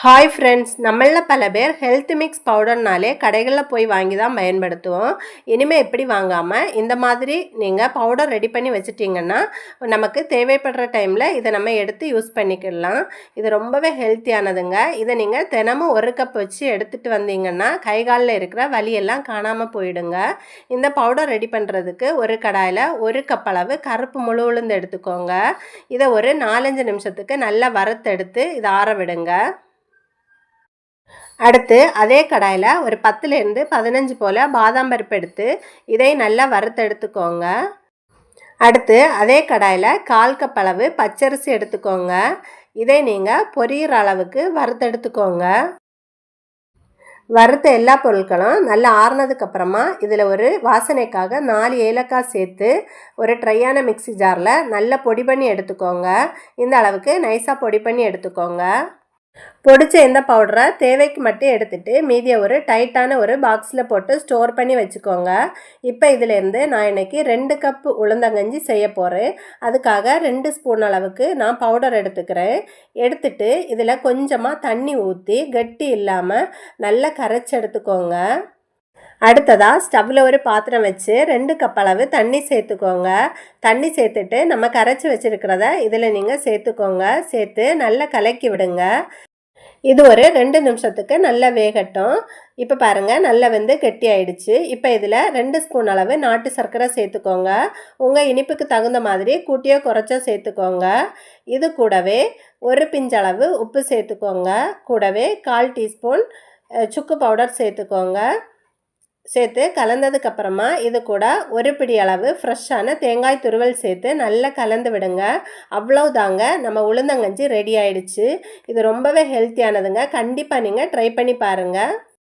Hi friends நம்மள பல பேர் ஹெல்த் மிக்ஸ் பவுடர்னாலே கடைகளில் போய் வாங்கி தான் பயன்படுத்துவோம். இனிமேல் எப்படி வாங்காமல் இந்த மாதிரி நீங்கள் பவுடர் ரெடி பண்ணி வச்சுட்டிங்கன்னா நமக்கு தேவைப்படுற டைமில் இதை நம்ம எடுத்து யூஸ் பண்ணிக்கிடலாம். இது ரொம்பவே ஹெல்த்தியானதுங்க இதை நீங்கள் தினமும் ஒரு கப் வச்சு எடுத்துகிட்டு வந்தீங்கன்னா கை காலில் இருக்கிற வலியெல்லாம் காணாமல் போயிடுங்க. இந்த பவுடர் ரெடி பண்ணுறதுக்கு ஒரு கடாயில் ஒரு கப் அளவு கருப்பு முழு உளுந்து எடுத்துக்கோங்க. இதை ஒரு நாலஞ்சு நிமிஷத்துக்கு நல்லா வறுத்தெடுத்து இதை ஆற விடுங்க. அடுத்து அதே கடாயில் ஒரு பத்துலேருந்து பதினஞ்சு போல் பாதாம் பருப்பு எடுத்து இதை நல்லா வறுத்தெடுத்துக்கோங்க. அடுத்து அதே கடாயில் கால் கப் அளவு பச்சரிசி எடுத்துக்கோங்க. இதை நீங்கள் பொரியிற அளவுக்கு வறுத்தெடுத்துக்கோங்க. வறுத்த எல்லா பொருட்களும் நல்லா ஆறுனதுக்கப்புறமா இதில் ஒரு வாசனைக்காக நாலு ஏலக்காய் சேர்த்து ஒரு ட்ரையான மிக்சி ஜாரில் நல்லா பொடி பண்ணி எடுத்துக்கோங்க. இந்த அளவுக்கு நைஸாக பொடி பண்ணி எடுத்துக்கோங்க. பொடிச்ச இந்த பவுடரை தேவைக்கு மட்டும் எடுத்துகிட்டு மீதியை ஒரு டைட்டான ஒரு பாக்ஸில் போட்டு ஸ்டோர் பண்ணி வச்சுக்கோங்க. இப்போ இதிலேருந்து நான் இன்றைக்கி ரெண்டு கப்பு உளுந்தங்கஞ்சி செய்ய போகிறேன் அதுக்காக ரெண்டு ஸ்பூன் அளவுக்கு நான் பவுடர் எடுத்துக்கிறேன். எடுத்துட்டு இதில் கொஞ்சமாக தண்ணி ஊற்றி கட்டி இல்லாமல் நல்லா கரைச்சி எடுத்துக்கோங்க. அடுத்ததாக ஸ்டவ்வில் ஒரு பாத்திரம் வச்சு ரெண்டு கப் அளவு தண்ணி சேர்த்துக்கோங்க. தண்ணி சேர்த்துட்டு நம்ம கரைச்சி வச்சுருக்கிறத இதில் நீங்கள் சேர்த்துக்கோங்க. சேர்த்து நல்லா கலக்கி விடுங்க. இது ஒரு ரெண்டு நிமிஷத்துக்கு நல்லா வேகட்டும். இப்போ பாருங்கள் நல்லா வந்து கெட்டி ஆயிடுச்சு. இப்போ இதில் ரெண்டு ஸ்பூன் அளவு நாட்டு சர்க்கரை சேர்த்துக்கோங்க. உங்கள் இனிப்புக்கு தகுந்த மாதிரி கூட்டியோ குறைச்சோ சேர்த்துக்கோங்க. இது கூடவே ஒரு பிஞ்சளவு உப்பு சேர்த்துக்கோங்க. கூடவே கால் டீஸ்பூன் சுக்கு பவுடர் சேர்த்துக்கோங்க. சேர்த்து கலந்ததுக்கப்புறமா இது கூட ஒரு பிடி அளவு ஃப்ரெஷ்ஷான தேங்காய் துருவல் சேர்த்து நல்லா கலந்து விடுங்க. அவ்வளோதாங்க நம்ம உளுந்தங்கஞ்சி ரெடி ஆயிடுச்சு. இது ரொம்பவே ஹெல்த்தியானதுங்க கண்டிப்பாக நீங்கள் ட்ரை பண்ணி பாருங்கள்